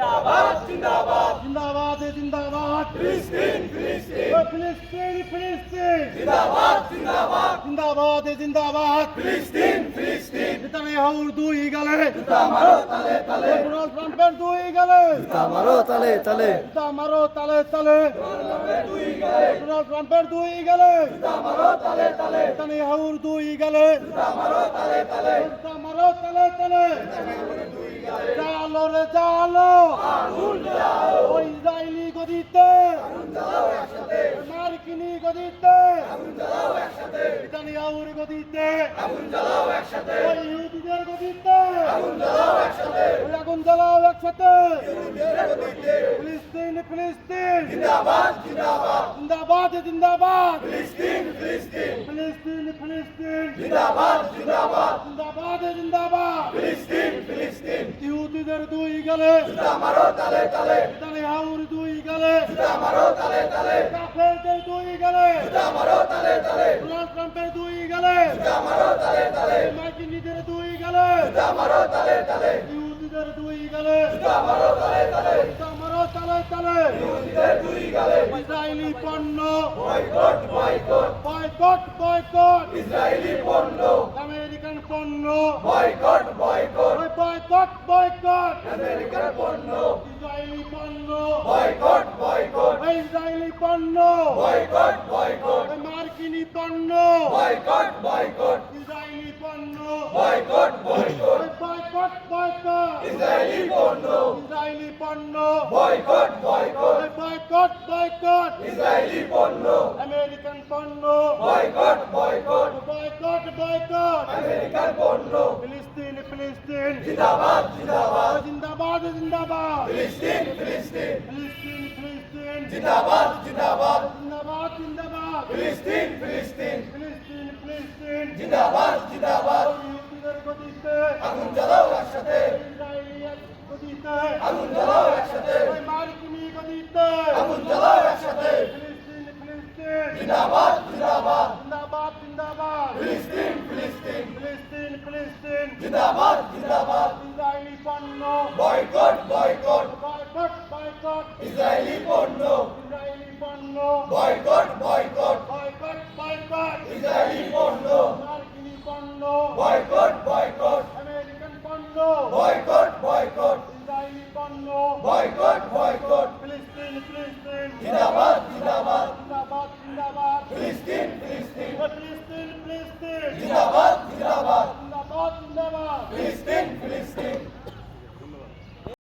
জিন্দাবাদ জিন্দাবাদ। জিন্দাবাদ জিন্দাবাদ। ফিলিস্তিন ফিলিস্তিন। ফিলিস্তিন ফিলিস্তিন। জিন্দাবাদ জিন্দাবাদ। জিন্দাবাদ জিন্দাবাদ। ফিলিস্তিন ফিলিস্তিন। নেতানিয়াহুর দুই গালে। জুতা মারো তালে তালে। ডোনাল্ড ট্রাম্পের দুই গালে। জুতা মারো তালে তালে। জুতা মারো তালে তালে। ডোনাল্ড ট্রাম্পের দুই গালে। জুতা মারো তালে তালে। নেতানিয়াহুর দুই গালে। জুতা মারো তালে তালে। জুতা মারো তালে তালে। জালো রে জালো ইসরায়েলি গদিতে, মার্কিনি গদিতে, নেতানিয়াহুর গদিতে ইহুদিদের গদিতে আগুন জ্বালাও একসাথে, ফিলিস্তিন ফিলিস্তিন, জিন্দাবাদ জিন্দাবাদ জিন্দাবাদ ফিলিস্তিন ফিলিস্তিন ফিলিস্তিন ফিলিস্তিন জিন্দাবাদ জিন্দাবাদ জিন্দাবাদ জিন্দাবাদ, ফিলিস্তিন ফিলিস্তিন। ইহুদিদের দুই গেলে। মারো তালে তালে। নেতানিয়াহুর দুই গেলে। মারো তালে তালে। কাফেরদের দুই গেলে। মারো তালে তালে। ডোনাল্ড ট্রাম্পের দুই গেলে। মারো তালে তালে। মার্কিনীদের দুই গেলে। মারো তালে তালে। ইহুদিদের দুই গেলে। মারো তালে তালে। মারো তালে তালে। দুই গালে। ইসরায়েলি পণ্য। Boycott boycott. Boycott boycott. Israeli পণ্য। আমেরিকান পণ্য। বয়কট আমেরিকার পণ্য। ইসরায়েলি পণ্য। Boycott boycott. ইসরায়েলি পণ্য। Boycott boycott. মার্কিনী পণ্য। Boycott boycott. ইসরায়েলি পণ্য। Boycott boycott. Boycott boycott. Israeli পণ্য। ইসরায়েলি পণ্য। Boycott boycott. Boycott boycott. Israeli পণ্য। আমেরিকান পণ্য। Boycott boycott. Boycott boycott. আমেরিকার পণ্য। ফিলিস্তিন ফিলিস্তিন। জিন্দাবাদ জিন্দাবাদ। জিন্দাবাদ জিন্দাবাদ। ফিলিস্তিন ফিলিস্তিন। ফিলিস্তিন ফিলিস্তিন। জিন্দাবাদ জিন্দাবাদ। জিন্দাবাদ জিন্দাবাদ। ফিলিস্তিন ফিলিস্তিন। ফিলিস্তিন ফিলিস্তিন। জিন্দাবাদ জিন্দাবাদ। আগুন জ্বালাও একসাথে। আগুন জ্বালাও একসাথে। আগুন জ্বালাও একসাথে। ফিলিস্তিন ফিলিস্তিন। জিন্দাবাদ জিন্দাবাদ জিন্দাবাদ ফিলিস্তিন ফিলিস্তিন ফিলিস্তিন ফিলিস্তিন জিন্দাবাদ জিন্দাবাদ। ইসরায়েলি পণ্য। Boycott boycott. Boycott boycott. Israeli পণ্য। ইসরায়েলি পণ্য। Boycott boycott. Boycott boycott. Israeli পণ্য।